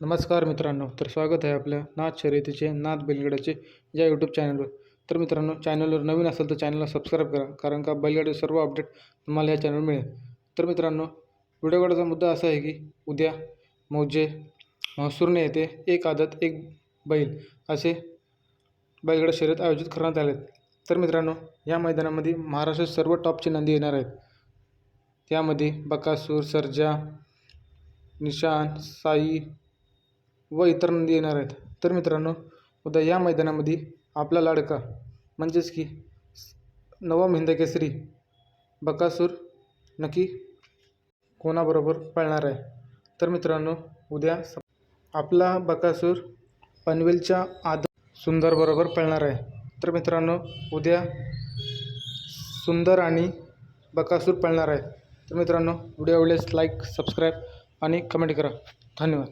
नमस्कार मित्रांनो तर स्वागत आहे आपल्या नाथ शर्यतीचे नाथ बैलगाड्याचे या यूट्यूब चॅनलवर तर मित्रांनो चॅनलवर नवीन असेल तर चॅनलला सबस्क्राईब करा कारण का बैलगाडी सर्व अपडेट तुम्हाला या चॅनलवर मिळेल. तर मित्रांनो व्हिडिओ मुद्दा असा आहे की उद्या मौजे सुरणे येथे एक आदत एक बैल असे बैलगाडा शर्यत आयोजित करण्यात आले आहेत तर मित्रांनो या मैदानामध्ये महाराष्ट्रात सर्व टॉपचे नंदी येणार आहेत. त्यामध्ये बकासूर सर्जा निशान साई व इतर नदी येणार आहेत. तर मित्रांनो उद्या या मैदानामध्ये आपला लाडका म्हणजेच की नवम हिंद केसरी बकासूर नक्की कोणाबरोबर पळणार आहे? तर मित्रांनो उद्या आपला बकासूर पनवेलच्या आद सुंदरबरोबर पळणार आहे. तर मित्रांनो उद्या सुंदर आणि बकासूर पळणार आहे. तर मित्रांनो व्हिडिओ आवडल्यास लाईक सबस्क्राईब आणि कमेंट करा. धन्यवाद.